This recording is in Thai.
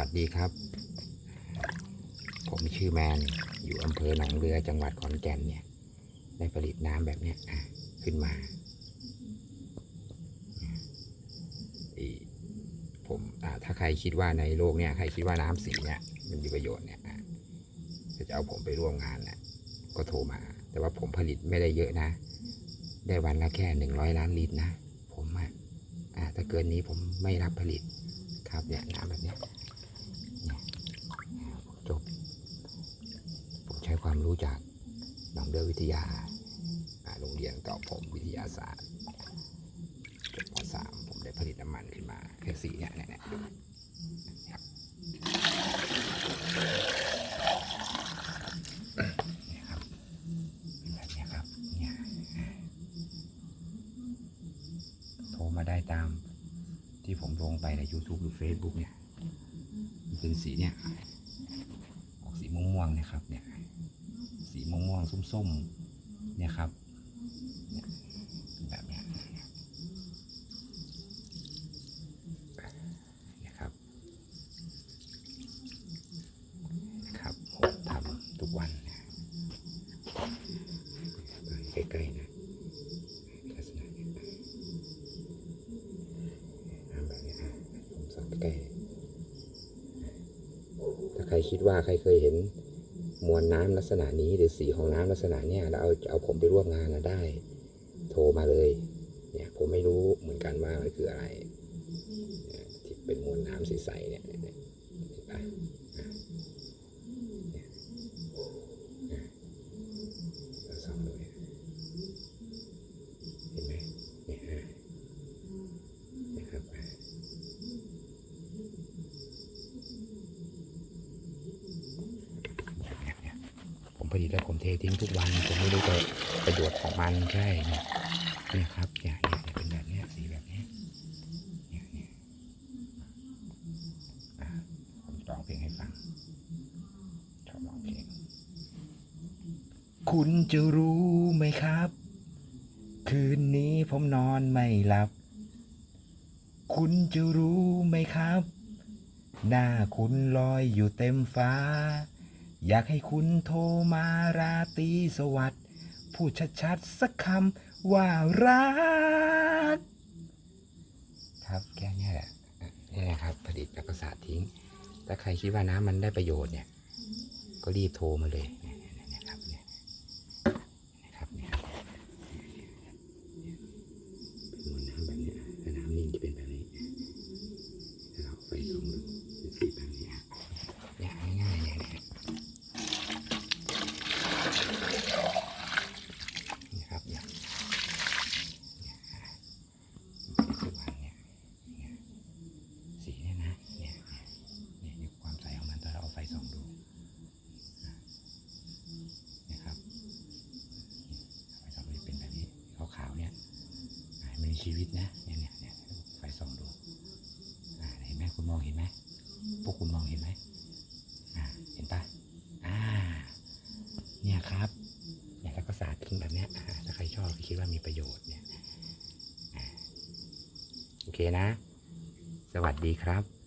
วัสดีครับ ผมชื่อแมน อยู่อำเภอหนองเรือจังหวัดขอนแก่นเนี่ย ได้ผลิตน้ำแบบเนี้ยขึ้นมาอีผมถ้าใครคิดว่าในโลกเนี่ยใครคิดว่าน้ำสีเนี่ยมันมีประโยชน์เนี่ยอะจะเอาผมไปร่วมงานเนี่ยก็โทรมา แต่ว่าผมผลิตไม่ได้เยอะนะ ได้วันละแค่หนึ่งร้อยล้านลิตรนะ ผมอะอ่าถ้าเกินนี้ผมไม่รับผลิตครับเนี่ยน้ำแบบเนี้ย จบ ผมใช้ความรู้จากหนองเรือวิทยาโรงเรียนเก่าผมวิทยาศาสตร์จบมสามผมได้ผลิตน้ำมันขึ้นมาแค่สีเนี่ยเนี่ยครับเนี่ยครับเป็นแบบเนี้ยครับโทรมาได้ตามที่ผมลงไปใน YouTube หรือ Facebook เนี่ย มันเป็นสีเนี่ย ออกสีม่วงๆนะครับเนี่ยสีม่วงๆส้มๆเนี่ยครับเนี่ยเป็นแบบนี้นี่ยครับครับผมทำทุกวันนะใกล้ๆนะลักษณะเนี้ยทำแบบเนี้ยอะผมสังใกล้ๆ ถ้าใครคิดว่าใครเคยเห็นมวลน้ำลักษณะนี้หรือสีของน้ำลักษณะเนี้ยแล้วเอาเอาผมไปร่วมงานนะได้ โทรมาเลย เนี่ยผมไม่รู้เหมือนกันว่ามันคืออะไรที่เป็นมวลน้ำใสๆเนี่ยเนี่ยเนี่ยเห็นปะอะเนี่ยอะเราส่องดูเนี่ยเห็นไหมเนี่ยอะนะครับอะ เนี่ยเนี่ย ผลิตแล้วผมเททิ้งทุกวันผมไม่รู้จะประโยชน์ของมันใช่เนี่ยเนี่ยครับเนี่ยเนี่ยเนี่ยเป็นแบบนี้สีแบบนี้เนี่ยเนี่ยอะผมร้องเพลงให้ฟังชอบร้องเพลงคุณจะรู้ไหมครับ คืนนี้ผมนอนไม่หลับ คุณจะรู้ไหมครับ หน้าคุณลอยอยู่เต็มฟ้า อยากให้คุณโทรมาราตรีสวัสดิ์พูดชัดๆสักคำว่ารักครับแค่นี้แหละนี่นะครับ ผลิตแล้วก็สาดทิ้ง ถ้าใครคิดว่าน้ำมันได้ประโยชน์เนี่ย ก็รีบโทรมาเลยครับเนี่ยนะครับเนี่ยเป็นมวลน้ำแบบเนี้ยถ้าน้ำนิ่งจะเป็นแบบนี้ถ้าเราไฟส่องดูเป็นสีแบบนี้เนี่ยง่ายๆเนี่ยเนี่ย นี่ครับเนี่ยเนี่ยทุกวันเนี่ยเนี่ยสีเนี่ยนะเนี่ยเนี่ยเนี่ยนี่ความใสของมันตอนเราเอาไฟส่องดูนะเนี่ยครับไฟส่องดูจะเป็นแบบนี้ขาวๆเนี่ยอ่ามันมี ชีวิตนะเนี่ยเนี่ยเนี่ยไฟส่องดูอ่าเห็นไหมคุณมองเห็นไหมพวกคุณมองเห็นไหมอ่าเห็นปะอ่า เนี่ยครับเนี่ยแล้วก็สาดทิ้งแบบเนี้ยถ้าใครชอบคิดว่ามีประโยชน์เนี่ยโอเคนะ สวัสดีครับ